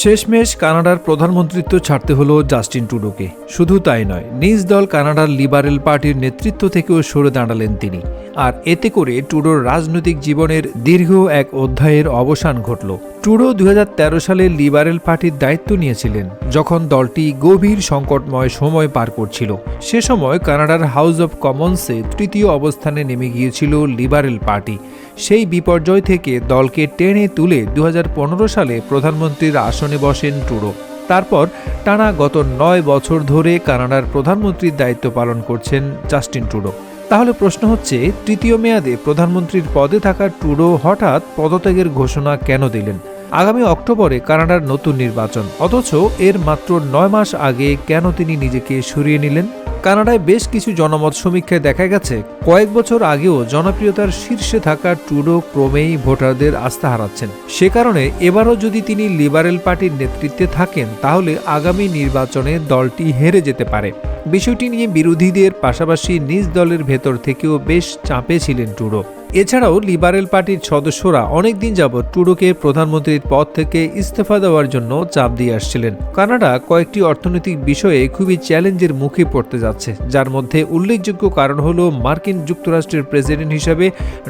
শেষমেশ কানাডার প্রধানমন্ত্রিত্ব ছাড়তে হলো জাস্টিন টুডোকে শুধু তাই নয়, নিজ দল কানাডার লিবারেল পার্টির নেতৃত্ব থেকেও সরে দাঁড়ালেন তিনি। আর এতে করে টুডোর রাজনৈতিক জীবনের দীর্ঘ এক অধ্যায়ের অবসান ঘটল। হাজার তেরো সালে লিবারেল পার্টির দায়িত্ব নিয়েছিলেন, যখন দলটি গভীর সংকটময় সময় পার করছিল। সে সময় কানাডার হাউস অব কমন্সে তৃতীয় অবস্থানে নেমে গিয়েছিল লিবারেল পার্টি। সেই বিপর্যয় থেকে দলকে টেনে তুলে দু হাজার পনেরো সালে প্রধানমন্ত্রীর আসনে বসেন টুডো। তারপর টানা গত নয় বছর ধরে কানাডার প্রধানমন্ত্রীর দায়িত্ব পালন করছেন জাস্টিন ট্রুডো তাহলে প্রশ্ন হচ্ছে, তৃতীয় মেয়াদে প্রধানমন্ত্রীর পদে থাকা ট্রুডো হঠাৎ পদত্যাগের ঘোষণা কেন দিলেন? আগামী অক্টোবরে কানাডার নতুন নির্বাচন। অথচ এর মাত্র নয় মাস আগে কেন তিনি নিজেকে সরিয়ে নিলেন? কানাডায় বেশ কিছু জনমত সমীক্ষায় দেখা গেছে কয়েক বছর আগেও জনপ্রিয়তার শীর্ষে থাকা ট্রুডো ক্রমেই ভোটারদের আস্থা হারাচ্ছেন। সে কারণে এবারও যদি তিনি লিবারেল পার্টির নেতৃত্বে থাকেন, তাহলে আগামী নির্বাচনে দলটি হেরে যেতে পারে। বিষয়টি নিয়ে বিরোধীদের পাশাপাশি নিজ দলের ভেতর থেকেও বেশ চাপে ছিলেন ট্রুডো এছাড়াও লিবারেল পার্টির সদস্যরা অনেকদিন যাবৎ টুডোকে প্রধানমন্ত্রীর পদ থেকে ইস্তফা দেওয়ার জন্য চাপ দিয়ে আসছিলেন। কানাডা কয়েকটি অর্থনৈতিক বিষয়ে খুবই চ্যালেঞ্জের মুখে পড়তে যাচ্ছে, যার মধ্যে উল্লেখযোগ্য কারণ হল মার্কিন যুক্তরাষ্ট্রের প্রেসিডেন্ট হিসাবে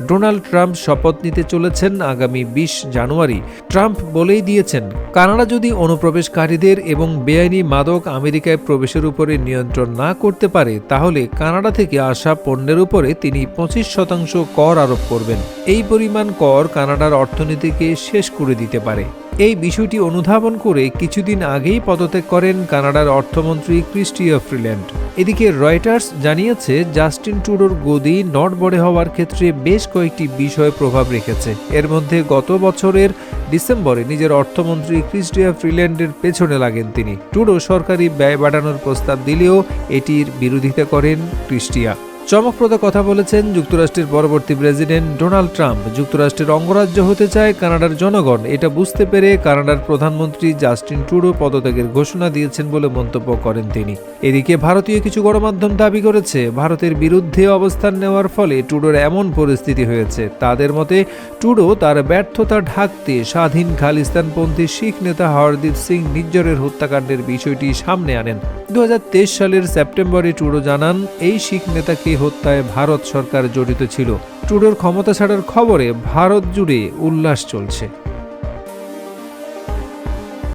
ডোনাল্ড ট্রাম্প শপথ নিতে চলেছেন আগামী বিশ জানুয়ারি। ট্রাম্প বলেই দিয়েছেন, কানাডা যদি অনুপ্রবেশকারীদের এবং বেআইনি মাদক আমেরিকায় প্রবেশের উপরে নিয়ন্ত্রণ না করতে পারে, তাহলে কানাডা থেকে আসা পণ্যের উপরে তিনি পঁচিশ শতাংশ কর আরোপ করবেন। এই পরিমাণ কর কানাডার অর্থনীতিকে শেষ করে দিতে পারে। এই বিষয়টি অনুধাবন করে কিছুদিন আগেই পদত্যাগ করেন কানাডার অর্থমন্ত্রী ক্রিস্টিয়া ফ্রিল্যান্ড। এদিকে রয়টার্স জানিয়েছে, জাস্টিন টুডোর গদি নটবড়ে হওয়ার ক্ষেত্রে বেশ কয়েকটি বিষয় প্রভাব রেখেছে। এর মধ্যে গত বছরের ডিসেম্বরে নিজের অর্থমন্ত্রী ক্রিস্টিয়া ফ্রিল্যান্ডের পেছনে লাগেন তিনি। টুডো সরকারি ব্যয় বাড়ানোর প্রস্তাব দিলেও এটির বিরোধিতা করেন ক্রিস্টিয়া। চমকপ্রদ কথা বলেছেন যুক্তরাষ্ট্রের পরবর্তী প্রেসিডেন্ট ডোনাল্ড ট্রাম্প। যুক্তরাষ্ট্রের অঙ্গরাজ্য হতে চায় কানাডার জনগণ। এটা বুঝতে পেরে কানাডার প্রধানমন্ত্রী জাস্টিন ট্রুডো পদত্যাগের ঘোষণা দিয়েছেন বলে মন্তব্য করেন তিনি। এদিকে ভারতীয় কিছু গণমাধ্যম দাবি করেছে, ভারতের বিরুদ্ধে অবস্থান নেওয়ার ফলে ট্রুডোর এমন পরিস্থিতি হয়েছে। তাদের মতে, ট্রুডো তার ব্যর্থতা ঢাকতে স্বাধীন খালিস্তানপন্থী শিখ নেতা হরদীপ সিং নিজ্জরের হত্যাকাণ্ডের বিষয়টি সামনে আনেন। দু হাজার তেইশ সালের সেপ্টেম্বরে টুডো জানান, এই শিখ নেতাকে হত্যায় ভারত সরকার জড়িত ছিল। ট্রুডোর ক্ষমতা ছাড়ার খবরে ভারত জুড়ে উল্লাস চলছে।